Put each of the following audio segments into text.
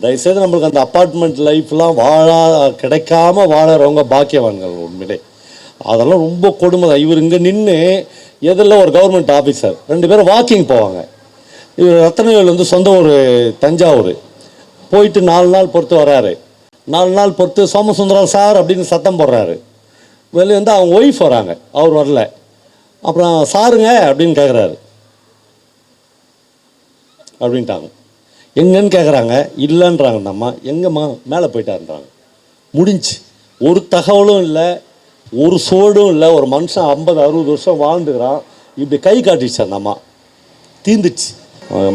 தயவுசெய்து நம்மளுக்கு அந்த அப்பார்ட்மெண்ட் லைஃப்லாம் வாழா கிடைக்காம வாழறவங்க பாக்கியவான்கள் உண்மையிலே. அதெல்லாம் ரொம்ப கொடுமை. தான் இவர் இங்கே நின்று எதில் ஒரு கவர்மெண்ட் ஆஃபீஸர் ரெண்டு பேரும் வாக்கிங் போவாங்க. இவர் ரத்தனவேல் வந்து சொந்த ஊர் தஞ்சாவூர். போயிட்டு நாலு நாள் பொறுத்து வராரு. நாலு நாள் பொறுத்து சோமசுந்தரம் சார் அப்படின்னு சத்தம் போடுறாரு. வெளியே வந்து அவங்க ஒய்ஃப் வராங்க. அவர் வரல. அப்புறம் சாருங்க அப்படின்னு கேட்குறாரு அப்படின்ட்டாங்க. எங்கன்னு கேட்குறாங்க இல்லைன்றாங்க அம்மா எங்கம்மா? மேலே போயிட்டாருன்றாங்க. முடிஞ்சு. ஒரு தகவலும் இல்லை ஒரு சோடும் இல்லை ஒரு மனுஷன் ஐம்பது அறுபது வருஷம் வாழ்ந்துக்கிறான். இப்படி கை காட்டிடுச்சு அந்த அம்மா தீந்துச்சு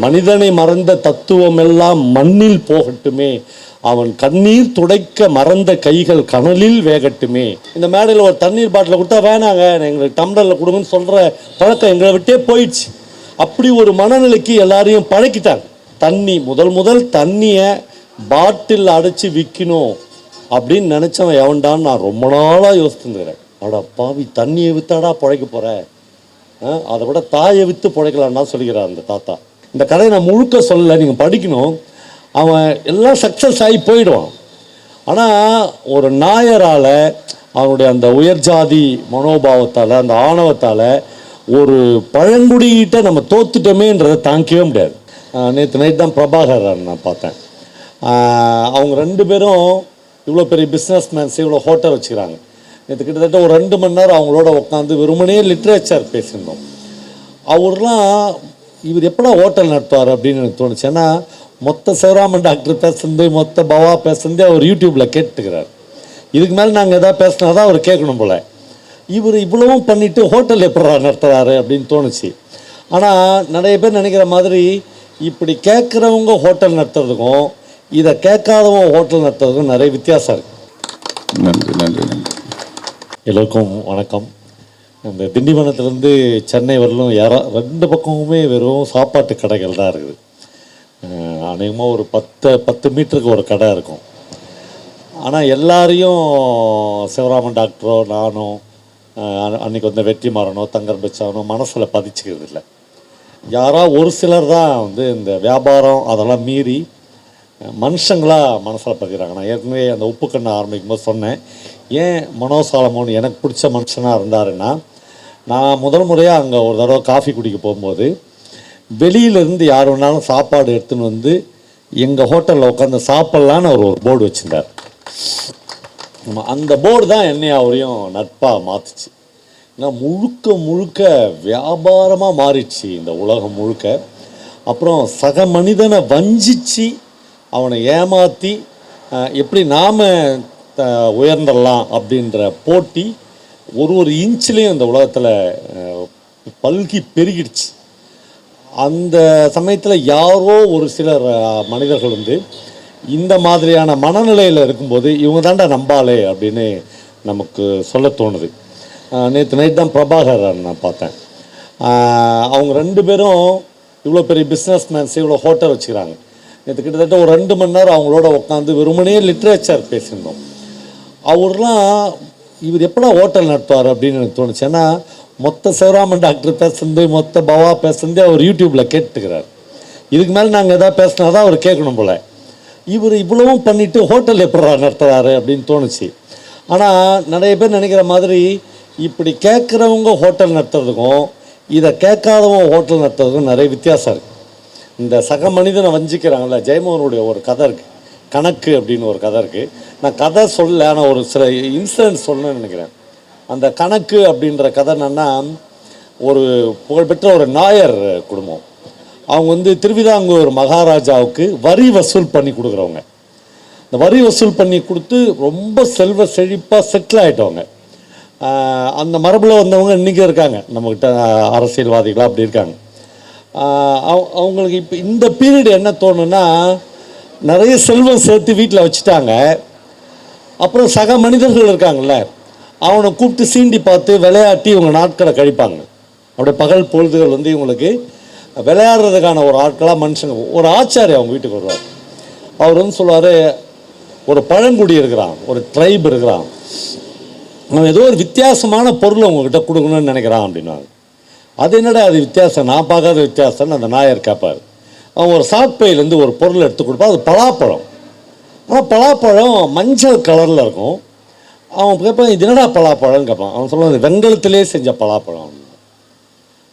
மனிதனை மறந்த தத்துவம் எல்லாம் மண்ணில் போகட்டுமே. அவன் கண்ணீர் துடைக்க மறந்த கைகள் கனலில் வேகட்டுமே. இந்த மேடையில் ஒரு தண்ணீர் பாட்டில் கொடுத்தா வேணாங்க. எங்களுக்கு டம்ளரில் கொடுங்கன்னு சொல்கிற பழக்கம் எங்களை விட்டே போயிடுச்சு. அப்படி ஒரு மனநிலைக்கு எல்லாரையும் பழக்கிட்டாங்க. தண்ணி முதல் முதல் தண்ணியை பாட்டில் அடைச்சி விற்கணும் அப்படின்னு நினச்சவன் எவன்டான்னு நான் ரொம்ப நாளாக யோசித்துருக்கிறேன் அட பாவி தண்ணியை விற்றாடா பிழைக்க போகிற அதை விட தாயை விற்று பிழைக்கலான்னா தான் சொல்லிக்கிறார் அந்த தாத்தா. இந்த கதையை நான் முழுக்க சொல்லலை நீங்கள் படிக்கணும். அவன் எல்லாம் சக்ஸஸ் ஆகி போயிடுவான். ஆனால் ஒரு நாயரால் அவனுடைய அந்த உயர் ஜாதி மனோபாவத்தால் அந்த ஆணவத்தால் ஒரு பழங்குடிகிட்ட நம்ம தோத்துட்டோமேன்றதை தாங்கிக்கவே முடியாது. நேற்று நைட் தான் பிரபாகர் நான் பார்த்தேன். அவங்க ரெண்டு பேரும் இவ்வளோ பெரிய பிஸ்னஸ் மேன்ஸ் இவ்வளோ ஹோட்டல் வச்சுக்கிறாங்க. நேற்று கிட்டத்தட்ட ஒரு ரெண்டு மணி நேரம் அவங்களோட உட்காந்து வெறுமனே லிட்ரேச்சர் பேசியிருந்தோம். அவர்லாம் இவர் எப்படா ஹோட்டல் நடத்துவார் அப்படின்னு எனக்கு தோணுச்சு. ஏன்னா மொத்த சிவராமன் டாக்டர் பேசுனது மொத்த பவா பேசுனது அவர் யூடியூப்பில் கேட்டுக்கிறார். இதுக்கு மேலே நாங்கள் எதாவது பேசினா தான் அவர் கேட்கணும் போல். இவர் இவ்வளவும் பண்ணிவிட்டு ஹோட்டல் எப்படா நடத்துகிறாரு அப்படின்னு தோணுச்சு. ஆனால் நிறைய பேர் நினைக்கிற மாதிரி இப்படி கேட்குறவங்க ஹோட்டல் நடத்துறதுக்கும் இதை கேட்காதவங்க ஹோட்டல் நடத்துறதுக்கும் நிறைய வித்தியாசம் இருக்குது நன்றி நன்றி நன்றி. எல்லோருக்கும் வணக்கம். இந்த திண்டிவனத்துலேருந்து சென்னை வரலும் யாரா ரெண்டு பக்கமுமே வெறும் சாப்பாட்டு கடைகள் தான் இருக்குது. அநேகமாக ஒரு பத்து பத்து மீட்டருக்கு ஒரு கடை இருக்கும். ஆனால் எல்லாரையும் சிவராமன் டாக்டரோ நானோ அஹ், அன்ன- அன்னைக்கு வந்த வெற்றி மாறனோ தங்கர் பச்சானோ மனசில் பதிச்சுக்கிறது இல்லை யாரோ ஒரு சிலர் தான் வந்து இந்த வியாபாரம் அதெல்லாம் மீறி மனுஷங்களாக மனசில் பதிக்கிறாங்க நான் ஏற்கனவே அந்த உப்பு கண்ணை ஆரம்பிக்கும் போது சொன்னேன். ஏன் மனோ சாலமோன் எனக்கு பிடிச்ச மனுஷனாக இருந்தாருன்னா நான் முதல் முறையாக அங்கே ஒரு தடவை காஃபி குடிக்க போகும்போது வெளியிலேருந்து யார் வேணாலும் சாப்பாடு எடுத்துன்னு வந்து எங்கள் ஹோட்டலில் உட்காந்து சாப்பிட்லான்னு அவர் ஒரு போர்டு வச்சுருந்தார். அந்த போர்டு தான் என்னை அவரையும் நட்பாக மாற்றுச்சு ஏன்னா முழுக்க முழுக்க வியாபாரமாக மாறிடுச்சு இந்த உலகம் முழுக்க. அப்புறம் சக மனிதனை வஞ்சிச்சு அவனை ஏமாற்றி எப்படி நாம் உயர்ந்துடலாம் அப்படின்ற போட்டி ஒரு ஒரு இன்ச்லேயும் இந்த உலகத்தில் பல்கி பெருகிடுச்சு. அந்த சமயத்தில் யாரோ ஒரு சிலர் மனிதர்கள் வந்து இந்த மாதிரியான மனநிலையில் இருக்கும்போது இவங்க தாண்டா நம்பாளே அப்படின்னு நமக்கு சொல்ல தோணுது. நேற்று நைட் தான் பிரபாகர் நான் பார்த்தேன். அவங்க ரெண்டு பேரும் இவ்வளோ பெரிய பிஸ்னஸ் மேன்ஸ் இவ்வளோ ஹோட்டல் வச்சுக்கிறாங்க. நேற்று கிட்டத்தட்ட ஒரு ரெண்டு மணி நேரம் அவங்களோட உட்காந்து வெறுமனே லிட்ரேச்சர் பேசியிருந்தோம். அவர்லாம் இவர் எப்படா ஹோட்டல் நடத்துவார் அப்படின்னு எனக்கு தோணுச்சு. ஏன்னா மொத்த சிவராமன் டாக்டர் பேசுனது மொத்த பவா பேசுனது அவர் யூடியூப்பில் கேட்டுக்கிறார். இதுக்கு மேலே நாங்கள் எதாவது பேசினா தான் அவர் கேட்கணும் போல். இவர் இவ்வளவும் பண்ணிவிட்டு ஹோட்டல் எப்படா நடத்துகிறாரு அப்படின்னு தோணுச்சு. ஆனால் நிறைய பேர் நினைக்கிற மாதிரி இப்படி கேட்குறவங்க ஹோட்டல் நடத்துறதுக்கும் இதை கேட்காதவங்க ஹோட்டல் நடத்துறதுக்கும் நிறைய வித்தியாசம் இருக்குது இந்த சக மனிதனை வஞ்சிக்கிறாங்கல்ல ஜெயமோகனுடைய ஒரு கதை இருக்குது கணக்கு அப்படின்னு ஒரு கதை இருக்குது நான் கதை சொல்ல ஆனால் ஒரு சில இன்சிடென்ட் சொல்லணும்னு நினைக்கிறேன். அந்த கணக்கு அப்படின்ற கதை என்னென்னா ஒரு புகழ்பெற்ற ஒரு நாயர் குடும்பம். அவங்க வந்து திருவிதாங்கூர் மகாராஜாவுக்கு வரி வசூல் பண்ணி கொடுக்குறவங்க. இந்த வரி வசூல் பண்ணி கொடுத்து ரொம்ப செல்வ செழிப்பாக செட்டில் ஆகிட்டவங்க அந்த மரபில் வந்தவங்க இன்றைக்கி இருக்காங்க. நம்மக்கிட்ட அரசியல்வாதிகளாக அப்படி இருக்காங்க. அவங்களுக்கு இப்போ இந்த பீரியட் என்ன தோணுன்னா நிறைய செல்வம் சேர்த்து வீட்டில் வச்சுட்டாங்க. அப்புறம் சக மனிதர்கள் இருக்காங்கல்ல அவனை கூப்பிட்டு சீண்டி பார்த்து விளையாட்டி இவங்க நாட்களை கழிப்பாங்க. அப்படியே பகல் பொழுதுகள் வந்து இவங்களுக்கு விளையாடுறதுக்கான ஒரு ஆட்களாக மனுஷங்க ஒரு ஆச்சாரி அவங்க வீட்டுக்கு வருவார். அவர் வந்து சொல்லுவார் ஒரு பழங்குடி இருக்கிறான் ஒரு ட்ரைப் இருக்கிறான். ஏதோ ஒரு வித்தியாசமான பொருள் உங்ககிட்ட கொடுக்கணும்னு நினைக்கிறான் அப்படின்னாங்க. அது என்னடா அது வித்தியாசம்? நான் பார்க்காத வித்தியாசம்னு அந்த நாயர் கேட்பார் அவன் ஒரு சாப்பையிலேருந்து ஒரு பொருள் எடுத்து கொடுப்பான். அது பலாப்பழம். ஆனால் பலாப்பழம் மஞ்சள் கலரில் இருக்கும். அவன் கேட்பான் இது என்னடா பலாப்பழம்னு கேட்பான் அவன் சொல்லுவான் வெங்கலத்திலே செஞ்ச பலாப்பழம்.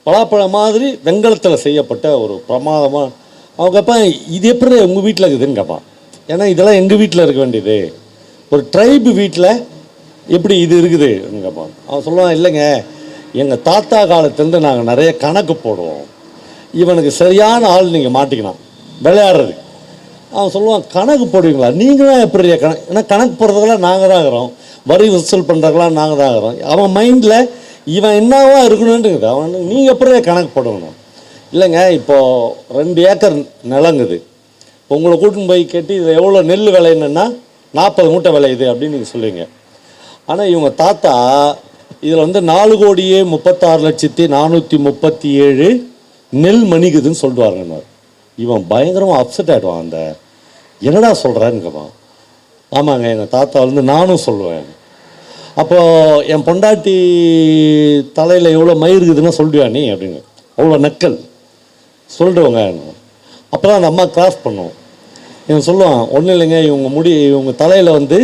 பலாப்பழம் மாதிரி வெங்கலத்தில் செய்யப்பட்ட ஒரு பிரமாதமாக அவன் கேட்பான் இது எப்படி உங்கள் வீட்டில் இருக்குதுன்னு கேட்பான் ஏன்னா இதெல்லாம் எங்கள் வீட்டில் இருக்க வேண்டியது. ஒரு ட்ரைபு வீட்டில் எப்படி இது இருக்குது? கேட்பான் அவன் சொல்லுவான் இல்லைங்க எங்கள் தாத்தா காலத்துலேருந்து நாங்கள் நிறைய கணக்கு போடுவோம். இவனுக்கு சரியான ஆள் நீங்கள் மாட்டிக்கலாம். விளையாடுறது அவன் சொல்லுவான் கணக்கு போடுவீங்களா? நீங்களும் எப்படி கணக்கு ஏன்னா கணக்கு போடுறதுக்கெல்லாம் நாங்கள் தான் இருக்கிறோம். வரி வசூல் பண்ணுறதுக்கெல்லாம் நாங்கள் தான் இருக்கிறோம். அவன் மைண்டில் இவன் என்னவா இருக்கணுன்றது அவன் நீங்கள் எப்படி கணக்கு போடணும்? இல்லைங்க இப்போது ரெண்டு ஏக்கர் நிலங்குது. இப்போ உங்களை கூட்டின்னு போய் கேட்டு இதில் எவ்வளோ நெல் விளையணுன்னா நாற்பது மூட்டை விளையுது அப்படின்னு நீங்கள் சொல்லுவீங்க. ஆனால் இவங்க தாத்தா இதில் வந்து நாலு கோடியே முப்பத்தாறு லட்சத்தி நானூற்றி முப்பத்தி ஏழு நெல் மணிக்குதுன்னு சொல்லிடுவாருங்க இவன் பயங்கரமாக அப்செட் ஆகிடுவான் அந்த. என்னடா சொல்கிறேன்னு கேட்பான் ஆமாங்க எங்கள் தாத்தா வந்து நானும் சொல்லுவேன். அப்போது என் பொண்டாட்டி தலையில் எவ்வளோ மயிர் இருக்குதுன்னு சொல்லிடுவா நீ அப்படின்னு. அவ்வளோ நக்கல். சொல்லிடுவோங்க அப்போ தான் அந்த அம்மா கிராஸ் பண்ணுவோம் இவன் சொல்லுவான் ஒன்றும் இல்லைங்க இவங்க முடி இவங்க தலையில் வந்து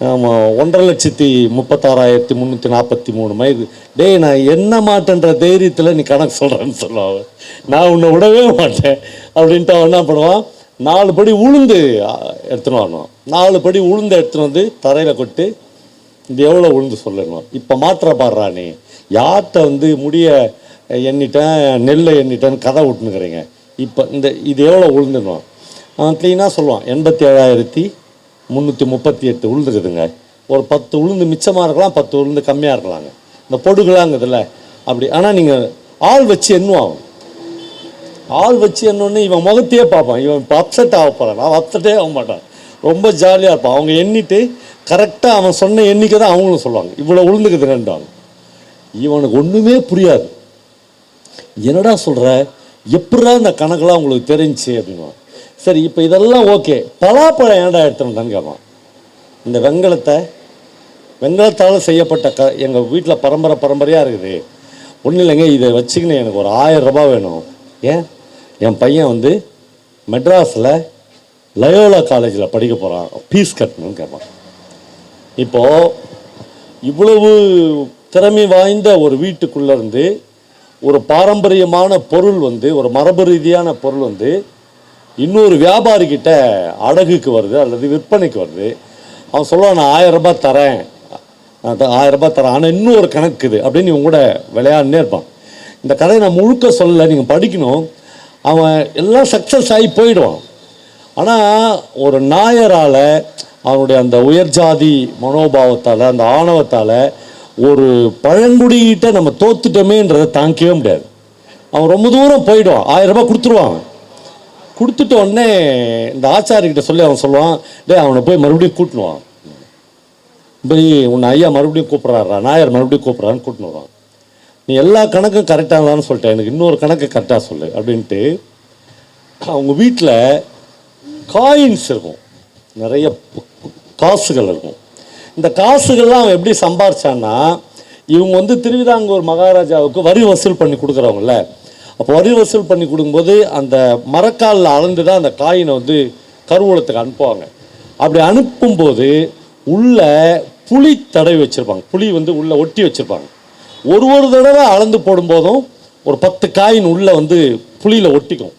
ஒன்றரை லட்சத்தி முப்பத்தாறாயிரத்தி முந்நூற்றி நாற்பத்தி மூணு மைது டேய் நான் என்ன மாட்டேன்ற தைரியத்தில் நீ கணக்கு சொல்கிறேன்னு சொல்லுவான் நான் உன்னை விடவே மாட்டேன் அப்படின்ட்டு அவன் என்ன பண்ணுவான்? நாலு படி உளுந்து எடுத்துன்னு வரணும் நாலு படி உளுந்து எடுத்துன்னு வந்து தரையில் கொட்டு இது எவ்வளோ உளுந்து சொல்லணும் இப்போ மாத்திர பாடுறா நீ. யார்கிட்ட வந்து முடிய எண்ணிட்டேன் நெல்லை எண்ணிட்டேன்னு கதை விட்டுனுக்குறீங்க. இப்போ இந்த இது எவ்வளோ உளுந்துணும் க்ளீனாக சொல்லுவான் எண்பத்தி ஏழாயிரத்தி முந்நூற்றி முப்பத்தி எட்டு உளுந்துக்குதுங்க ஒரு பத்து உளுந்து மிச்சமாக இருக்கலாம் பத்து உளுந்து கம்மியாக இருக்கலாங்க. இந்த பொடுகளாங்குதுல்ல அப்படி. ஆனால் நீங்கள் ஆள் வச்சு எண்ணுவான் ஆள் வச்சு என்னொன்று இவன் முகத்தையே பார்ப்பான். இவன் இப்போ அப்செட் ஆக போகிறான் அவன் அப்செட்டே ஆக மாட்டான். ரொம்ப ஜாலியாக இருப்பான். அவங்க எண்ணிட்டு கரெக்டாக அவன் சொன்ன எண்ணிக்கை தான் அவங்களும் சொல்லுவாங்க. இவ்வளோ உளுந்துக்குதுங்கன்றாங்க இவனுக்கு ஒன்றுமே புரியாது. என்னடா சொல்கிற எப்படா இந்த கணக்கெலாம் உங்களுக்கு தெரிஞ்சுச்சு அப்படின்னு சரி இப்போ இதெல்லாம் ஓகே. பலாப்பழம் ஏன்டா எடுத்துட்டான்னு கேட்பான். இந்த வெங்கலத்தை வெங்கலத்தால் செய்யப்பட்ட க எங்கள் வீட்டில் பரம்பரை பரம்பரையாக இருக்குது. ஒன்றும் இல்லைங்க இதை வச்சுக்கின்னு எனக்கு ஒரு ஆயிரம் ரூபாய் வேணும். ஏன்? என் பையன் வந்து மெட்ராஸில் லயோலா காலேஜில் படிக்க போகிறான் ஃபீஸ் கட்டணும்னு கேட்பான். இப்போது இவ்வளவு திறமை வாய்ந்த ஒரு வீட்டுக்குள்ளேருந்து ஒரு பாரம்பரியமான பொருள் வந்து ஒரு மரபு ரீதியான பொருள் வந்து இன்னொரு வியாபாரிக்கிட்ட அடகுக்கு வருது அல்லது விற்பனைக்கு வருது. அவன் சொல்லுவான் நான் ஆயிரம் ரூபாய் தரேன். நான் ஆயிரம் ரூபாய் தரேன். ஆனால் இன்னும் ஒரு கணக்குது அப்படின்னு இவங்க கூட விளையாடுனே இருப்பான். இந்த கதையை நான் முழுக்க சொல்லலை நீங்கள் படிக்கணும். அவன் எல்லாம் சக்ஸஸ் ஆகி போயிடுவான். ஆனால் ஒரு நாயரால் அவனுடைய அந்த உயர்ஜாதி மனோபாவத்தால் அந்த ஆணவத்தால் ஒரு பழங்குடிகிட்ட நம்ம தோத்துட்டோமேன்றதை தாங்கிக்கவே முடியாது. அவன் ரொம்ப தூரம் போயிடுவான். ஆயிரம் ரூபாய் கொடுத்துருவான் கொடுத்துட்ட உடனே இந்த ஆச்சாரிக்கிட்ட சொல்லி அவன் சொல்லுவான் டே அவனை போய் மறுபடியும் கூட்டினுவான். போய் உன்னை ஐயா மறுபடியும் கூப்பிட்றாரா நாயர் மறுபடியும் கூப்பிட்றான்னு கூட்டின்னு நீ எல்லா கணக்கும் கரெக்டாக சொல்லிட்டேன் எனக்கு இன்னொரு கணக்கு கரெக்டாக சொல்லு அப்படின்ட்டு அவங்க வீட்டில் காயின்ஸ் இருக்கும். நிறைய காசுகள் இருக்கும். இந்த காசுகள்லாம் அவன் எப்படி சம்பாரிச்சான்னா இவங்க வந்து திருவிதாங்கூர் மகாராஜாவுக்கு வரி வசூல் பண்ணி கொடுக்குறவங்கள அப்போ வரி வசூல் பண்ணி கொடுக்கும்போது அந்த மரக்காலில் அளந்து தான் அந்த காயினை வந்து கருவூலத்துக்கு அனுப்புவாங்க. அப்படி அனுப்பும்போது உள்ள புளி தடவி வச்சுருப்பாங்க. புளி வந்து உள்ளே ஒட்டி வச்சுருப்பாங்க. ஒரு ஒரு தடவை அளந்து போடும்போதும் ஒரு பத்து காயின் உள்ளே வந்து புளியில் ஒட்டிக்கும்.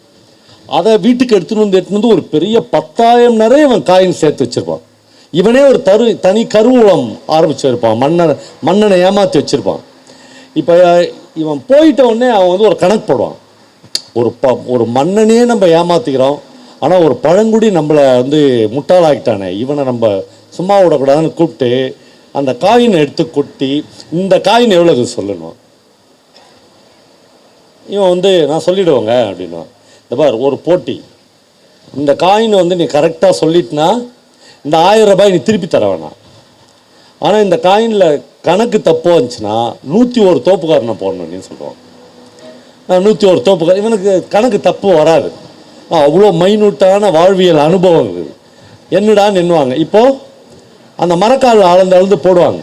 அதை வீட்டுக்கு எடுத்துன்னு வந்து எடுத்துன்னு வந்து ஒரு பெரிய பத்தாயிரம் நிறைய இவன் காயின் சேர்த்து வச்சிருப்பான். இவனே ஒரு தரு தனி கருவூலம் ஆரம்பிச்சு வைப்பான் மன்னனை மன்னனை ஏமாற்றி வச்சுருப்பான். இப்போ இவன் போயிட்ட உடனே அவன் வந்து ஒரு கணக்கு போடுவான். ஒரு ப ஒரு மன்னனையே நம்ம ஏமாத்திக்கிறோம். ஆனால் ஒரு பழங்குடி நம்மளை வந்து முட்டாளாக்கிட்டானே. இவனை நம்ம சும்மா விடக்கூடாதுன்னு கூப்பிட்டு அந்த காயினை எடுத்து கொட்டி இந்த காயின் எவ்வளவு சொல்லணும். இவன் வந்து நான் சொல்லிடுவேங்க அப்படின்னா இந்த பார் ஒரு போட்டி. இந்த காயின் வந்து நீ கரெக்டாக சொல்லிட்டுனா இந்த ஆயிரம் ரூபாய் நீ திருப்பி தர வேணாம் ஆனால் இந்த காயினில் கணக்கு தப்பாக இருந்துச்சுன்னா நூற்றி ஒரு தோப்புக்காரனை போடணும் நீ சொல்லுவான் நூற்றி ஒரு தோப்புக்காரன் இவனுக்கு கணக்கு தப்பு வராது. அவ்வளோ மைனூட்டான வாழ்வியல் அனுபவம் இருக்குது என்னடான்னு எண்ணுவாங்க இப்போது அந்த மரக்கால் அளந்து அளந்து போடுவாங்க.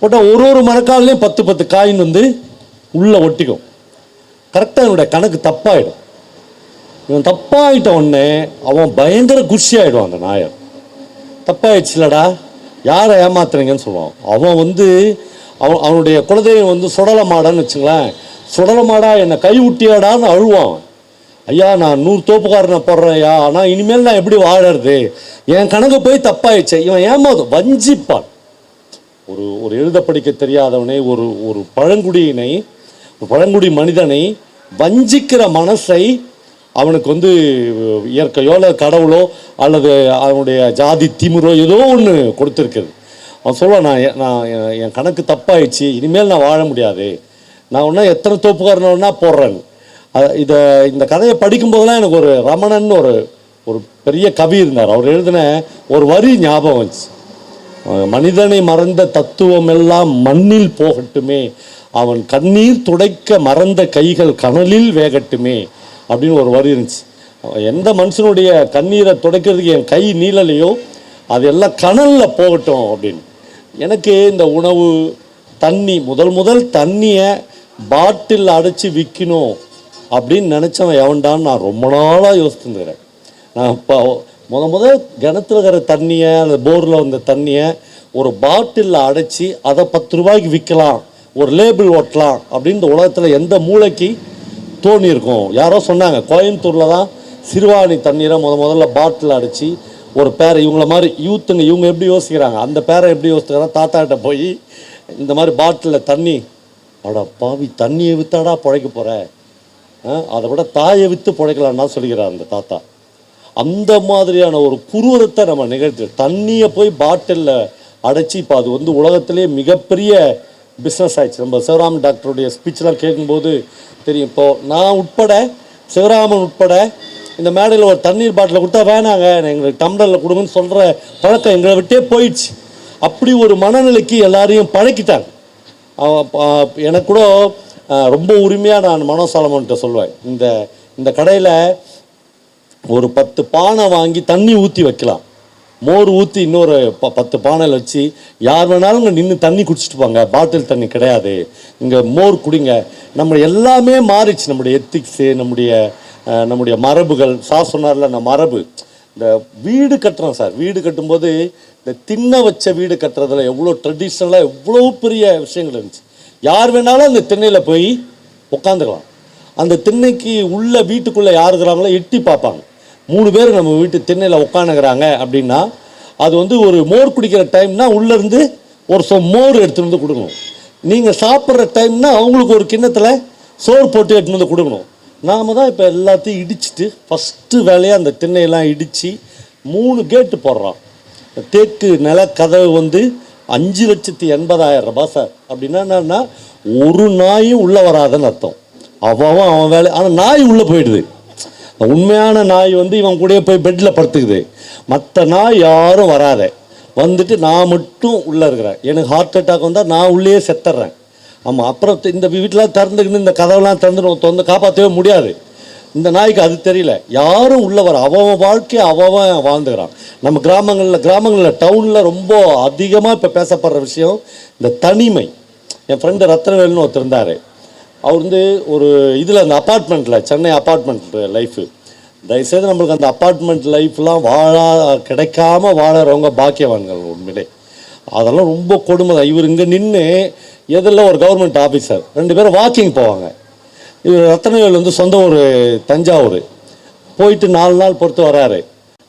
போட்டால் ஒரு ஒரு மரக்கால்லையும் பத்து பத்து காயின் வந்து உள்ளே ஒட்டிக்கும். கரெக்டாக என்னுடைய கணக்கு தப்பாயிடும். இவன் தப்பாகிட்ட உடனே அவன் பயங்கர குஷி ஆகிடுவான் அந்த நாயர். தப்பாயிடுச்சுலடா. யாரை ஏமாத்துறீங்கன்னு சொல்லுவான். அவன் வந்து அவன் அவனுடைய குலதெய்வம் வந்து சுடல மாடான்னு வச்சுங்களேன். சுடல மாடா என்னை கை விட்டியாடான்னு அழுவான். ஐயா நான் நூறு தோப்புக்காரனை போடுறேன் ஐயா. ஆனால் இனிமேல் நான் எப்படி வாழறது? என் கணக்கு போய் தப்பாயிடுச்சு. இவன் ஏமாதும் வஞ்சிப்பான். ஒரு ஒரு எழுத படிக்க தெரியாதவனை ஒரு ஒரு பழங்குடியினை ஒரு பழங்குடி மனிதனை வஞ்சிக்கிற மனசை அவனுக்கு வந்து இயற்கையோ அல்லது கடவுளோ அல்லது அவனுடைய ஜாதி திமிரோ ஏதோ ஒன்று கொடுத்துருக்குது அவன் சொல்லுவான் நான் நான் என் கணக்கு தப்பாயிடுச்சு இனிமேல் நான் வாழ முடியாது. நான் ஒன்றா எத்தனை தோப்புக்காரனா போடுறேன். இதை இந்த கதையை படிக்கும்போதெல்லாம் எனக்கு ஒரு ரமணன் ஒரு ஒரு பெரிய கவி இருந்தார். அவர் எழுதின ஒரு வரி ஞாபகம் வந்துச்சு. மனிதனை மறந்த தத்துவம் எல்லாம் மண்ணில் போகட்டுமே அவன் கண்ணீர் துடைக்க மறந்த கைகள் கனலில் வேகட்டுமே அப்படின்னு ஒரு வரி இருந்துச்சு. எந்த மனுஷனுடைய கண்ணீரை துடைக்கிறதுக்கு என் கை நீளலையோ அது எல்லாம் கனலில் போகட்டும் அப்படின்னு. எனக்கு இந்த உணவு தண்ணி முதல் முதல் தண்ணியை பாட்டில் அடைச்சி விற்கணும் அப்படின்னு நினச்சவன் எவன்டான்னு நான் ரொம்ப நாளாக யோசிச்சுருக்கிறேன் நான் இப்போ முத முதல் கிணத்துல இருக்கிற தண்ணியை அந்த போரில் வந்த தண்ணியை ஒரு பாட்டிலில் அடைச்சி அதை பத்து ரூபாய்க்கு விற்கலாம் ஒரு லேபிள் ஒட்டலாம் அப்படின்னு இந்த உலகத்தில் எந்த மூளைக்கு தோணியிருக்கும் யாரோ சொன்னாங்க கோயம்புத்தூரில் தான் சிறுவாணி தண்ணீரை முத முதல்ல பாட்டில் அடித்து ஒரு பேரை இவங்கள மாதிரி யூத்துங்க இவங்க எப்படி யோசிக்கிறாங்க? அந்த பேரை எப்படி யோசிக்கிறாங்க? தாத்தாட்ட போய் இந்த மாதிரி பாட்டிலில் தண்ணி அட பாவி தண்ணியை விற்றாடா பிழைக்க போகிற அதை விட தாயை விற்று பிழைக்கலான்னா சொல்லிக்கிறார் அந்த தாத்தா. அந்த மாதிரியான ஒரு குருவரத்தை நம்ம நிகழ்த்து தண்ணியை போய் பாட்டிலில் அடைச்சி இப்போ அது வந்து உலகத்திலே மிகப்பெரிய பிஸ்னஸ் ஆயிடுச்சு. நம்ம சிவராமன் டாக்டருடைய ஸ்பீச்லாம் கேட்கும்போது தெரியும். இப்போது நான் உட்பட சிவராமன் உட்பட இந்த மேடையில் ஒரு தண்ணீர் பாட்டில் கொடுத்தா வேணாங்க. எங்களுக்கு டம்ளரில் கொடுங்கன்னு சொல்கிற பழக்கம் எங்களை விட்டே போயிடுச்சு. அப்படி ஒரு மனநிலைக்கு எல்லாரையும் பழக்கிட்டாங்க. அவன் எனக்கு கூட ரொம்ப உரிமையாக நான் மனோசாலமன்ட்ட சொல்லுவேன். இந்த இந்த கடையில் ஒரு பத்து பானை வாங்கி தண்ணி ஊற்றி வைக்கலாம். மோர் ஊற்றி இன்னொரு ப பத்து பானையில் வச்சு யார் வேணாலும் இங்கே நின்று தண்ணி குடிச்சிட்டு போங்க. பாட்டில் தண்ணி கிடையாது. இங்கே மோர் குடிங்க. நம்ம எல்லாமே மாறிச்சு நம்முடைய எத்திக்ஸு நம்முடைய நம்முடைய மரபுகள். சார் சொன்னார்ல அந்த மரபு. இந்த வீடு கட்டுறோம் சார். வீடு கட்டும்போது இந்த திண்ணை வச்ச வீடு கட்டுறதுல எவ்வளோ ட்ரெடிஷ்னலாக எவ்வளோ பெரிய விஷயங்கள் இருந்துச்சு. யார் வேணாலும் அந்த திண்ணையில் போய் உட்காந்துக்கலாம் அந்த திண்ணைக்கு உள்ள வீட்டுக்குள்ளே யார் இருக்கிறாங்களோ எட்டி பார்ப்பாங்க. மூணு பேர் நம்ம வீட்டு திண்ணையில் உட்காந்துக்கிறாங்க அப்படின்னா அது வந்து ஒரு மோர் குடிக்கிற டைம்னா உள்ளேருந்து ஒரு சொ மோர் எடுத்துகிட்டு வந்து கொடுக்கணும். நீங்கள் சாப்பிட்ற டைம்னா அவங்களுக்கு ஒரு கிண்ணத்தில் சோறு போட்டு எடுத்துன்னு வந்து கொடுக்கணும். நாம தான் இப்போ எல்லாத்தையும் இடிச்சிட்டு ஃபஸ்ட்டு வேலையாக அந்த திண்ணையெல்லாம் இடித்து மூணு கேட்டு போடுறோம். தேக்கு நில கதவு வந்து அஞ்சு லட்சத்தி எண்பதாயிரம் ரூபாய் சார். அப்படின்னா என்னன்னா ஒரு நாயும் உள்ளே வராதுன்னு அர்த்தம். அவன் அவன் வேலை ஆனால் நாய் உள்ளே போயிடுது. உண்மையான நாய் வந்து இவன் கூடயே போய் பெட்டில் படுத்துக்குது. மற்ற நாய் யாரும் வராத. வந்துட்டு நான் மட்டும் உள்ளே இருக்கிறேன். எனக்கு ஹார்ட் அட்டாக் வந்தால் நான் உள்ளேயே செத்துறேன். ஆமாம் அப்புறம் இந்த வீட்டெலாம் திறந்துக்கின்னு இந்த கதவெல்லாம் திறந்து திறந்து காப்பாற்றவே முடியாது. இந்த நாய்க்கு அது தெரியல. யாரும் உள்ள வர அவன் வாழ்க்கையை அவன் வாழ்ந்துக்கிறான். நம்ம கிராமங்களில் கிராமங்களில் டவுனில் ரொம்ப அதிகமாக இப்போ பேசப்படுற விஷயம் இந்த தனிமை. என் ஃப்ரெண்டு ரத்னவேல்னு ஒருத்தர் இருந்தார். அவர் வந்து ஒரு இதில் அந்த அப்பார்ட்மெண்ட்டில் சென்னை அப்பார்ட்மெண்ட் லைஃபு தயவுசெய்து நம்மளுக்கு அந்த அப்பார்ட்மெண்ட் லைஃப்லாம் வாழா கிடைக்காம வாழறவங்க பாக்கியவான்கள் உண்மையிலே. அதெல்லாம் ரொம்ப கொடுமை தான். இவர் இங்கே நின்று எதில் ஒரு கவர்மெண்ட் ஆஃபீஸர் ரெண்டு பேரும் வாக்கிங் போவாங்க. இவர் ரத்தனவேல் வந்து சொந்த ஊர் தஞ்சாவூர். போயிட்டு நாலு நாள் பொறுத்து வராரு.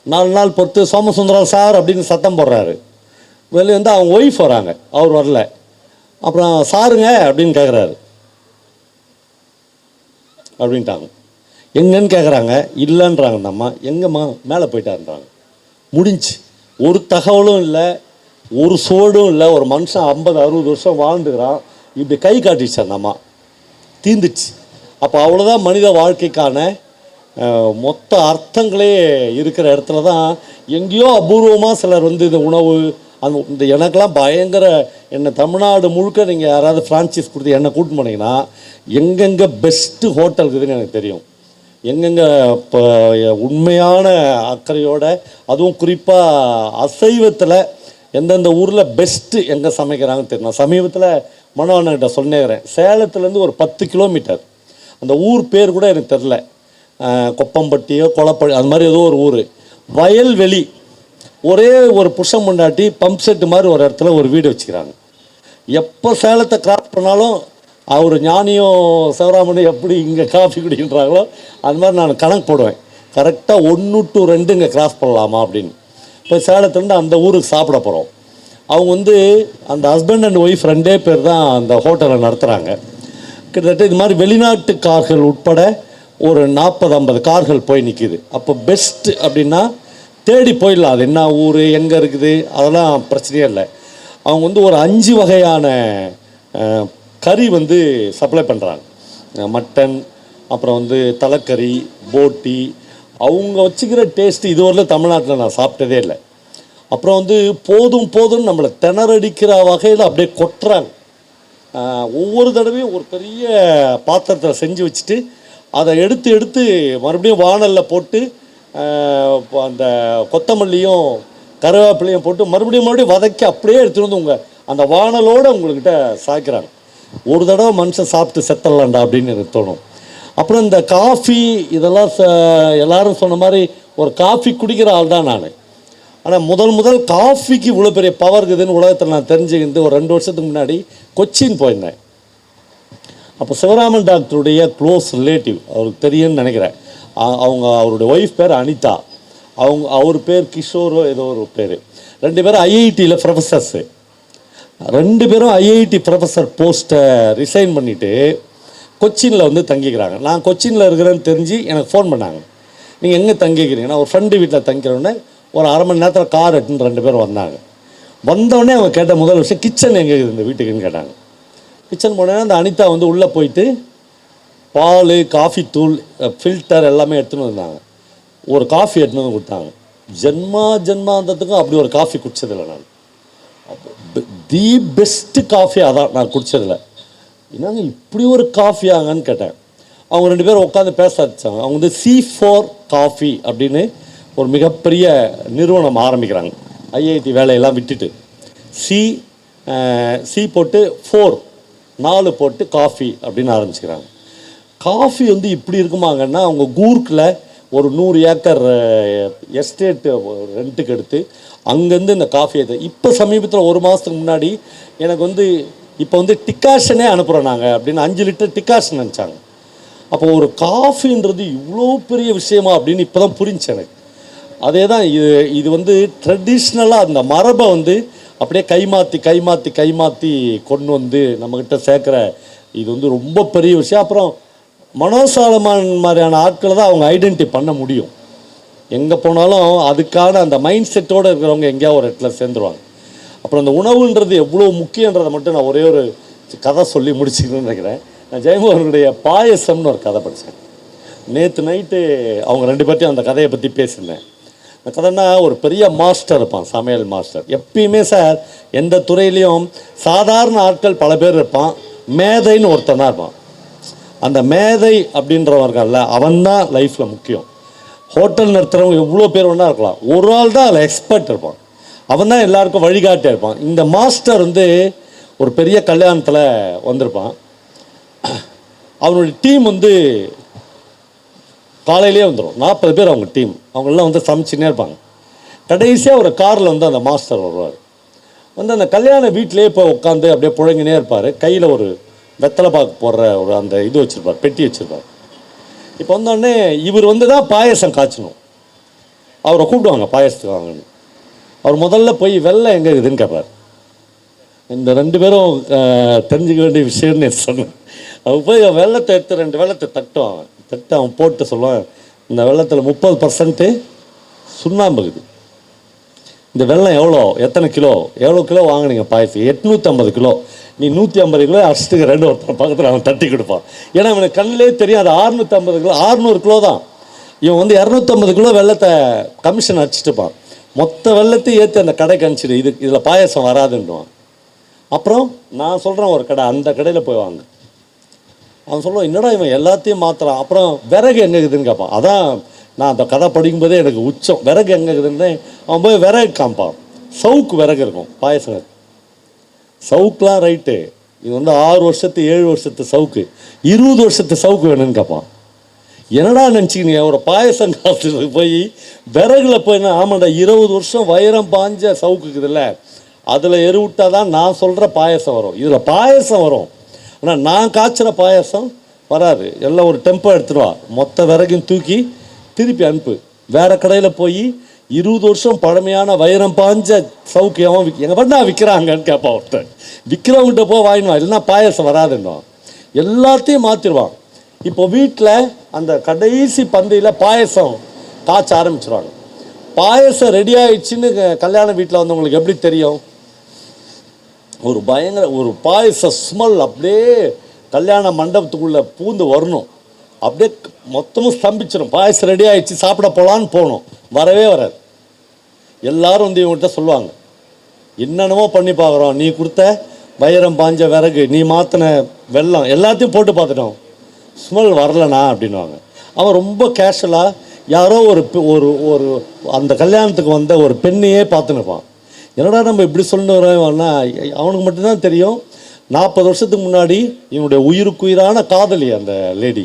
நாலு நாள் பொறுத்து சோமசுந்தரம் சார் அப்படின்னு சத்தம் போடுறாரு. வெளியே வந்து அவங்க ஒய்ஃப் வராங்க. அவர் வரல. அப்புறம் சாருங்க அப்படின்னு கேட்குறாரு அப்படின்ட்டாங்க. எங்கன்னு கேட்குறாங்க இல்லைன்றாங்க இந்த அம்மா. எங்கம்மா? மேலே போயிட்டாருன்றாங்க. முடிஞ்சு. ஒரு தகவலும் இல்லை ஒரு சோடும் இல்லை ஒரு மனுஷன் ஐம்பது அறுபது வருஷம் வாழ்ந்துக்கிறான். இப்படி கை காட்டிடுச்சு அந்த அம்மா. தீந்துச்சு. அப்போ அவ்வளோதான் மனித வாழ்க்கைக்கான மொத்த அர்த்தங்களே இருக்கிற இடத்துல தான் எங்கேயோ அபூர்வமாக சிலர் வந்து இந்த உணவு அந்த இந்த எனக்கெல்லாம் பயங்கர என்னை தமிழ்நாடு முழுக்க நீங்கள் யாராவது ஃப்ரான்ச்சைஸ் கொடுத்து என்னை கூட்டின்னு போனீங்கன்னா எங்கெங்கே பெஸ்ட்டு ஹோட்டல் இருக்குதுன்னு எனக்கு தெரியும். எங்கெங்கே இப்போ உண்மையான அக்கறையோட அதுவும் குறிப்பாக அசைவத்தில் எந்தெந்த ஊரில் பெஸ்ட்டு எங்கே சமைக்கிறாங்கன்னு தெரியும் நான் சமீபத்தில் மனோண்ணன்கிட்ட சொன்னேங்கிறேன் சேலத்துலேருந்து ஒரு பத்து கிலோமீட்டர் அந்த ஊர் பேர் கூட எனக்கு தெரில கொப்பம்பட்டியோ கொலப்பள்ளி அது மாதிரி ஏதோ ஒரு ஊர். வயல்வெளி. ஒரே ஒரு புருஷன் முன்னாடி பம்ப் செட்டு மாதிரி ஒரு இடத்துல ஒரு வீடு வச்சுக்கிறாங்க. எப்போ சேலத்தை கிராஸ் பண்ணாலும் அவர் ஞானியும் சிவராமனும் எப்படி இங்கே காஃபி குடிக்கின்றாங்களோ அது மாதிரி நான் கணக்கு போடுவேன். கரெக்டாக ஒன்று டு ரெண்டு இங்கே கிராஸ் பண்ணலாமா அப்படின்னு. இப்போ சேலத்துலேருந்து அந்த ஊருக்கு சாப்பிட போகிறோம் அவங்க வந்து அந்த ஹஸ்பண்ட் அண்ட் ஒய்ஃப் ரெண்டே பேர் தான் அந்த ஹோட்டலை நடத்துகிறாங்க கிட்டத்தட்ட இது மாதிரி வெளிநாட்டு கார்கள் உட்பட ஒரு நாற்பது ஐம்பது கார்கள் போய் நிற்கிது அப்போ பெஸ்ட் அப்படின்னா தேடி போயிடலாம். அது என்ன ஊர் எங்கே இருக்குது? அதெல்லாம் பிரச்சனையே இல்லை. அவங்க வந்து ஒரு அஞ்சு வகையான கறி வந்து சப்ளை பண்ணுறாங்க மட்டன் அப்புறம் வந்து தலைக்கறி போட்டி. அவங்க வச்சுக்கிற டேஸ்ட் இதுவரையிலும் தமிழ்நாட்டில் நான் சாப்பிட்டதே இல்லை. அப்புறம் வந்து போதும் போதும் நம்மளை திணறடிக்கிற வகையில் அப்படியே கொட்டுறாங்க. ஒவ்வொரு தடவையும் ஒரு பெரிய பாத்திரத்தில் செஞ்சு வச்சுட்டு அதை எடுத்து எடுத்து மறுபடியும் வாணலில் போட்டு அந்த கொத்தமல்லியும் கருவேப்பிலையும் போட்டு மறுபடியும் மறுபடியும் வதக்கி அப்படியே எடுத்துகிட்டு வந்து உங்கள் அந்த வானலோடு உங்கள்கிட்ட சாய்க்கிறாங்க. ஒரு தடவை மனுஷன் சாப்பிட்டு செத்தரலாம்டா அப்படின்னு எனக்கு தோணும். அப்புறம் இந்த காஃபி இதெல்லாம் ச எல்லாரும் சொன்ன மாதிரி ஒரு காஃபி குடிக்கிற ஆள் தான் நான். ஆனால் முதல் முதல் காஃபிக்கு இவ்வளோ பெரிய பவர் இருக்குதுன்னு உலகத்தில் நான் தெரிஞ்சுக்கிட்டு ஒரு ரெண்டு வருஷத்துக்கு முன்னாடி கொச்சின் போயிருந்தேன். அப்போ சிவராமன் டாக்டருடைய க்ளோஸ் ரிலேட்டிவ் அவருக்கு தெரியும்னு நினைக்கிறேன். அவங்க அவருடைய ஒய்ஃப் பேர் அனிதா. அவங்க அவர் பேர் கிஷோரோ ஏதோ ஒரு பேர். ரெண்டு பேரும் ஐஐடியில் ப்ரொஃபஸர்ஸு ரெண்டு பேரும் ஐஐடி ப்ரொஃபஸர் போஸ்ட்டை ரிசைன் பண்ணிவிட்டு கொச்சினில் வந்து தங்கிக்கிறாங்க. நான் கொச்சினில் இருக்கிறேன்னு தெரிஞ்சு எனக்கு ஃபோன் பண்ணாங்க. நீங்கள் எங்கே தங்கிக்கிறீங்கன்னா ஒரு ஃப்ரெண்டு வீட்டில் தங்கிக்கிறோன்னே ஒரு அரை மணி நேரத்தில் கார் எட்டுன்னு ரெண்டு பேரும் வந்தாங்க. வந்தோடனே அவங்க கேட்ட முதல் விஷயம் கிச்சன் எங்கே இருக்குது? இந்த வீட்டுக்குன்னு கேட்டாங்க. கிச்சன் போனேன்னா அந்த அனிதா வந்து உள்ளே போயிட்டு பால் காஃபி தூள் ஃபில்டர் எல்லாமே எடுத்துன்னு வந்தாங்க. ஒரு காஃபி எடுத்துன்னு வந்து கொடுத்தாங்க. ஜென்மா ஜென்மாந்தத்துக்கும் அப்படி ஒரு காஃபி குடிச்சதில்லை நான். தி பெஸ்ட்டு காஃபி அதான் நான் குடிச்சதில்ல. என்னங்க இப்படி ஒரு காஃபியாங்கன்னு கேட்டேன். அவங்க ரெண்டு பேரும் உட்காந்து பேச ஆரம்பிச்சாங்க. அவங்க வந்து சி ஃபோர் காஃபி அப்படின்னு ஒரு மிகப்பெரிய நிறுவனம் ஆரம்பிக்கிறாங்க. ஐஐடி வேலையெல்லாம் விட்டுட்டு. சி சி போட்டு ஃபோர் நாலு போட்டு காஃபி அப்படின்னு ஆரம்பிச்சுக்கிறாங்க. காஃபி வந்து இப்படி இருக்குமாங்கன்னா அவங்க கூர்க்கில் ஒரு நூறு ஏக்கர் எஸ்டேட்டு ரெண்ட்டுக்கு எடுத்து அங்கேருந்து இந்த காஃபியை இப்போ சமீபத்தில் ஒரு மாதத்துக்கு முன்னாடி எனக்கு வந்து இப்போ வந்து டிக்காஷனே அனுப்புகிறோம் நாங்கள் அப்படின்னு அஞ்சு லிட்டர் டிக்காஷன் நினச்சாங்க அப்போ ஒரு காஃபின்றது இவ்வளோ பெரிய விஷயமா அப்படின்னு இப்போ தான் புரிஞ்சு எனக்கு. அதே தான் இது இது வந்து ட்ரெடிஷ்னலாக அந்த மரபை வந்து அப்படியே கைமாற்றி கைமாற்றி கைமாற்றி கொண்டு வந்து நம்மக்கிட்ட சேர்க்குற இது வந்து ரொம்ப பெரிய விஷயம். அப்புறம் மனோசாலமான் மாதிரியான ஆட்களை தான் அவங்க ஐடென்டி பண்ண முடியும். எங்கே போனாலும் அதுக்கான அந்த மைண்ட் செட்டோடு இருக்கிறவங்க எங்கேயாவது ஒரு இடத்துல சேர்ந்துருவாங்க. அப்புறம் அந்த உணவுன்றது எவ்வளோ முக்கியன்றதை மட்டும் நான் ஒரே ஒரு கதை சொல்லி முடிச்சுக்கணும்னு நினைக்கிறேன். நான் ஜெயமோகனுடைய பாயசம்னு ஒரு கதை படித்தேன் நேற்று நைட்டு அவங்க ரெண்டு பேர்த்தையும் அந்த கதையை பற்றி பேசியிருந்தேன். அந்த கதைன்னா ஒரு பெரிய மாஸ்டர் இருப்பான் சமையல் மாஸ்டர் எப்பயுமே சார் எந்த துறையிலையும் சாதாரண ஆட்கள் பல பேர் இருப்பான் மேதைன்னு ஒருத்தன் தான் இருப்பான். அந்த மேதை அப்படின்றவர்கள்ல அவன் தான் லைஃப்பில் முக்கியம். ஹோட்டல் நடத்துகிறவங்க எவ்வளோ பேர் வேணா இருக்கலாம். ஒரு ஆள் தான் அதில் எக்ஸ்பர்ட் இருப்பான். அவன் தான் எல்லாருக்கும் வழிகாட்டியாக இருப்பான். இந்த மாஸ்டர் வந்து ஒரு பெரிய கல்யாணத்தில் வந்திருப்பான். அவனுடைய டீம் வந்து காலையிலே வந்துடும் நாற்பது பேர் அவங்க டீம் அவங்கெல்லாம் வந்து சமைச்சுன்னே இருப்பாங்க. கடைசியாக ஒரு காரில் வந்து அந்த மாஸ்டர் வருவார். வந்து அந்த கல்யாண வீட்டிலேயே இப்போ உட்காந்து அப்படியே புழங்கினே இருப்பார். கையில் ஒரு வெத்தலை பாக்கு போடுற ஒரு அந்த இது வச்சுருப்பார் பெட்டி வச்சுருப்பார். இப்போ வந்தோடனே இவர் வந்து தான் பாயசம் காய்ச்சணும். அவரை கூப்பிடுவாங்க பாயசத்துக்கு வாங்கன்னு. அவர் முதல்ல போய் வெள்ளம் எங்கே இருக்குதுன்னு கேட்பார் இந்த ரெண்டு பேரும் தெரிஞ்சுக்க வேண்டிய விஷயம்னு சொன்னேன் அவன் போய் வெள்ளத்தை எடுத்து ரெண்டு வெள்ளத்தை தட்டுவான். தட்டு அவன் போட்டு சொல்லுவான் இந்த வெள்ளத்தில் முப்பது பர்சன்ட்டு சுண்ணாம்பு இருக்குது. இந்த வெள்ளம் எவ்வளோ? எத்தனை கிலோ? எவ்வளோ கிலோ வாங்கினீங்க பாயசம் எட்நூற்றம்பது கிலோ. நீ நூற்றி ஐம்பது கிலோ அடிச்சுட்டு ரெண்டு ஒருத்தன் பக்கத்தில் அவன் தட்டி கொடுப்பான். ஏன்னா அவனுக்கு கண்ணிலே தெரியும் அது அறுநூற்றம்பது கிலோ ஆறுநூறு கிலோ தான். இவன் வந்து இரநூத்தம்பது கிலோ வெள்ளத்தை கமிஷன் அடிச்சுட்டுப்பான் மொத்த வெள்ளத்தையும் ஏற்றி அந்த கடைக்கு அனுப்பிச்சிடு. இது இதில் பாயசம் வராதுன்னுவான். அப்புறம் நான் சொல்கிறேன் ஒரு கடை அந்த கடையில் போய் வாங்க. அவன் சொல்லுவான் என்னடா இவன் எல்லாத்தையும் மாத்துறான்? அப்புறம் விறகு என்ன இருக்குதுன்னு கேட்பான். அதான் நான் அந்த கதை படிக்கும்போதே எனக்கு உச்சம். விறகு எங்கே இருக்குதுன்னு அவன் போய் விறகு காமிப்பான். சவுக்கு விறகு இருக்கும் பாயசம் சவுக்குலாம் ரைட்டு. இது வந்து ஆறு வருஷத்து ஏழு வருஷத்து சவுக்கு. இருபது வருஷத்து சவுக்கு வேணும்னு கேட்பான். என்னடா நினச்சிக்கிங்க ஒரு பாயசம் காசுல போய் விறகுல போய் நான் ஆமாண்டா இருபது வருஷம் வைரம் பாஞ்ச சவுக்குக்குதுல்ல அதில் எருவிட்டா தான் நான் சொல்கிற பாயசம் வரும். இதில் பாயசம் வரும். ஆனால் நான் காய்ச்சிற பாயசம் வராது. எல்லாம் ஒரு டெம்போ எடுத்துருவான் மொத்த விறகையும் தூக்கி திருப்பி அனுப்பு. வேற கடையில் போய் இருபது வருஷம் பழமையான வைரம் பாஞ்ச சவுக்கியம் எங்கள் பண்ணா விற்கிறாங்கன்னு கேட்பான் ஒருத்தன். விற்கிறவங்ககிட்ட போய் வாங்கினுவான் இல்லைன்னா பாயசம் வராதுன்னுவான் எல்லாத்தையும் மாற்றிடுவான் இப்போ வீட்டில் அந்த கடைசி பந்தியில் பாயசம் காய்ச்ச ஆரம்பிச்சிருவாங்க. பாயசம் ரெடி ஆயிடுச்சுன்னு கல்யாண வீட்டில் வந்தவங்களுக்கு எப்படி தெரியும்? ஒரு பயங்கர ஒரு பாயச ஸ்மெல் அப்படியே கல்யாண மண்டபத்துக்குள்ளே பூந்து வரணும். அப்படியே மொத்தமும் ஸ்தம்பிச்சிடும் பாயசம் ரெடி ஆகிடுச்சு சாப்பிட போகலான்னு போகணும் வரவே வராது. எல்லாரும் வந்து இவங்கள்ட்ட சொல்லுவாங்க. என்னென்னமோ பண்ணி பார்க்குறோம். நீ கொடுத்த வைரம் பாஞ்ச விறகு நீ மாற்றின வெல்லம் எல்லாத்தையும் போட்டு பார்த்துட்டோம். ஸ்மெல் வரலண்ணா அப்படின்னுவாங்க. அவன் ரொம்ப கேஷுவலாக யாரோ ஒரு ஒரு ஒரு அந்த கல்யாணத்துக்கு வந்த ஒரு பெண்ணையே பார்த்துன்னுப்பான் என்னடா நம்ம இப்படி சொல்லிட்டு வரோம்னா அவனுக்கு மட்டும்தான் தெரியும். நாற்பது வருஷத்துக்கு முன்னாடி இவனுடைய உயிருக்குயிரான காதலி அந்த லேடி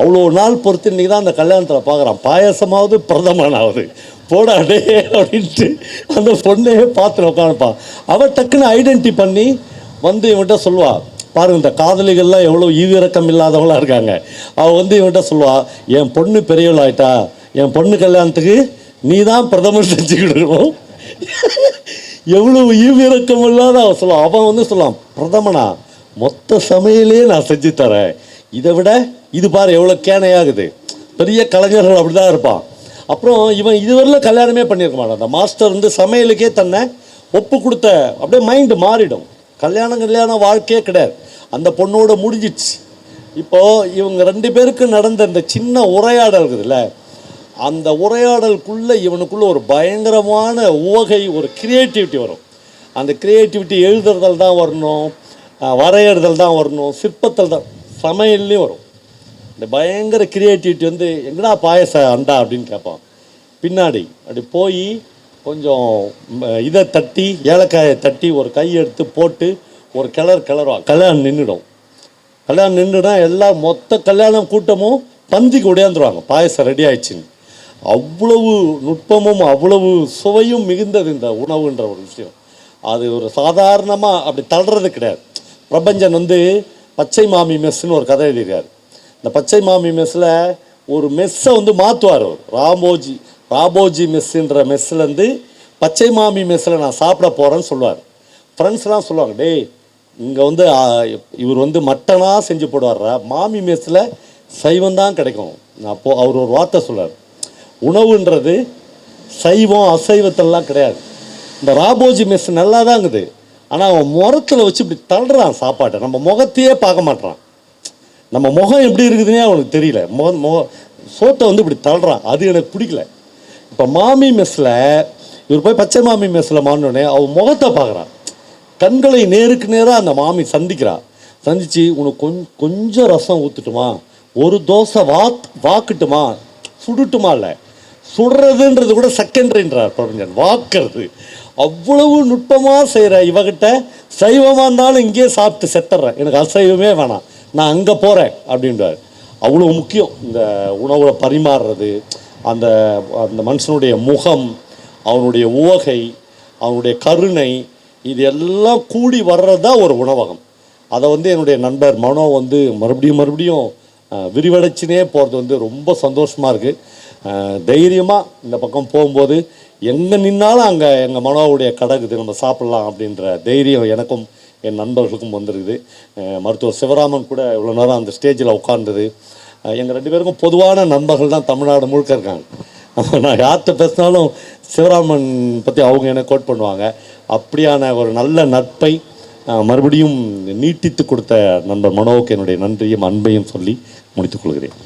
அவ்வளோ நாள் பொறுத்து இன்றைக்கி தான் அந்த கல்யாணத்தில் பார்க்குறான். பாயசமாவது பிரதமனாவது. போடாடே அப்படின்ட்டு அந்த பொண்ணையே பார்த்துட்டு உட்காந்துப்பான் அவள் டக்குன்னு ஐடென்டி பண்ணி வந்து இவன்கிட்ட சொல்லுவாள் பாருங்கள் இந்த காதலிகள்லாம் எவ்வளோ ஈவிரக்கம் இல்லாதவங்களா இருக்காங்க. அவள் வந்து இவன்கிட்ட சொல்லுவாள் என் பொண்ணு பெரியவளாயிட்டா என் பொண்ணு கல்யாணத்துக்கு நீ தான் பிரதமர் செஞ்சுக்கிடணும் எவ்வளவு ஈவிரக்கம் இல்லாத அவன் சொல்லுவான் அவன் வந்து சொல்லுவான் பிரதமனா மொத்த சமையலே நான் செஞ்சு தரேன். இதை விட இது பாரு எவ்வளோ கேனையாகுது. பெரிய கலைஞர்கள் அப்படி தான் இருப்பான். அப்புறம் இவன் இதுவரையில் கல்யாணமே பண்ணியிருக்க மாட்டான். அந்த மாஸ்டர் வந்து சமையலுக்கே தன்னை ஒப்பு கொடுத்த அப்படியே மைண்டு மாறிடும். கல்யாணம் கல்யாணம் வாழ்க்கையே கிடையாது. அந்த பொண்ணோட முடிஞ்சிடுச்சு. இப்போது இவங்க ரெண்டு பேருக்கு நடந்த இந்த சின்ன உரையாடல் இருக்குதுல்ல அந்த உரையாடலுக்குள்ளே இவனுக்குள்ளே ஒரு பயங்கரமான உவகை ஒரு கிரியேட்டிவிட்டி வரும். அந்த கிரியேட்டிவிட்டி எழுதுறதல் தான் வரணும் வரையறுதல் தான் வரணும் சிற்பத்தல் தான் சமையல்லையும் வரும். இந்த பயங்கர கிரியேட்டிவிட்டி வந்து எங்கடா பாயச அண்டா? அப்படின்னு கேட்பான். பின்னாடி அப்படி போய் கொஞ்சம் இதை தட்டி ஏலக்காயை தட்டி ஒரு கை எடுத்து போட்டு ஒரு கிளர் கிளறுவான். கல்யாணம் நின்றுடும் கல்யாணம் நின்றுனா எல்லாம் மொத்த கல்யாணம் கூட்டமும் பந்திக்கு உடையாந்துருவாங்க. பாயசம் ரெடி ஆயிடுச்சுன்னு. அவ்வளவு நுட்பமும் அவ்வளவு சுவையும் மிகுந்தது இந்த உணவுன்ற ஒரு விஷயம். அது ஒரு சாதாரணமாக அப்படி தள்ளுறது கிடையாது. பிரபஞ்சன் வந்து பச்சை மாமி மெஸ்ஸுன்னு ஒரு கதை எழுதியிருக்காரு. இந்த பச்சை மாமி மெஸ்ஸில் ஒரு மெஸ்ஸை வந்து மாற்றுவார் அவர். ராமோஜி ராபோஜி மெஸ்ஸுன்ற மெஸ்ஸுலேருந்து பச்சை மாமி மெஸ்ஸில் நான் சாப்பிட போகிறேன்னு சொல்லுவார். ஃப்ரெண்ட்ஸ்லாம் சொல்லுவாங்க டேய் இங்கே வந்து இவர் வந்து மட்டனாக செஞ்சு போடுவார்ரா மாமி மெஸ்ஸில் சைவம் தான் கிடைக்கும். அப்போ அவர் ஒரு வார்த்தை சொல்லுவார். உணவுன்றது சைவம் அசைவத்தெல்லாம் கிடையாது. இந்த ராபோஜி மெஸ் நல்லா தான் இருக்குது ஆனால் அவன் முறத்தில் வச்சு இப்படி தள்ளுறான் சாப்பாட்டை. நம்ம முகத்தையே பார்க்க மாட்றான். நம்ம முகம் எப்படி இருக்குதுன்னே அவனுக்கு தெரியல. முக முக சோத்தை வந்து இப்படி தள்ளுறான். அது எனக்கு பிடிக்கல. இப்போ மாமி மெஸ்ஸில் இவர் போய் பச்சை மாமி மெஸ்ஸில் மாறினோடனே அவன் முகத்தை பார்க்குறான். கண்களை நேருக்கு நேராக அந்த மாமி சந்திக்கிறான் சந்திச்சு உனக்கு கொஞ்சம் கொஞ்சம் ரசம் ஊற்றுட்டுமா ஒரு தோசை வா வாக்கட்டுமா? சுடட்டுமா இல்லை? சுடுறதுன்றது கூட செகண்டரின்றார் பிரபஞ்சன். வாக்குறது. அவ்வளவு நுட்பமாக செய்கிற இவகிட்ட சைவமாக இருந்தாலும் இங்கேயே சாப்பிட்டு செத்துட்றேன். எனக்கு அசைவமே வேணாம். நான் அங்கே போகிறேன் அப்படின்றார். அவ்வளோ முக்கியம். இந்த உணவை பரிமாறுறது அந்த அந்த மனுஷனுடைய முகம் அவனுடைய உவகை அவனுடைய கருணை இது எல்லாம் கூடி வர்றது தான் ஒரு உணவகம். அதை வந்து என்னுடைய நண்பர் மனோ வந்து மறுபடியும் மறுபடியும் விரிவடைச்சினே போகிறது வந்து ரொம்ப சந்தோஷமாக இருக்குது தைரியமாக இந்த பக்கம் போகும்போது எங்கே நின்னாலும் அங்கே எங்கள் மனோவுடைய கடகுது நம்ம சாப்பிட்லாம் அப்படின்ற தைரியம் எனக்கும் என் நண்பர்களுக்கும் வந்திருக்குது. மருத்துவர் சிவராமன் கூட இவ்வளோ நேரம் அந்த ஸ்டேஜில் உட்கார்ந்தது. எங்கள் ரெண்டு பேருக்கும் பொதுவான நண்பர்கள் தான் தமிழ்நாடு முழுக்க இருக்காங்க. நான் யார்கிட்ட பேசினாலும் சிவராமன் பற்றி அவங்க என்ன கோட் பண்ணுவாங்க. அப்படியான ஒரு நல்ல நட்பை மறுபடியும் நீட்டித்து கொடுத்த நண்பர் மனோவுக்கு என்னுடைய நன்றியும் அன்பையும் சொல்லி முடித்துக்கொள்கிறேன்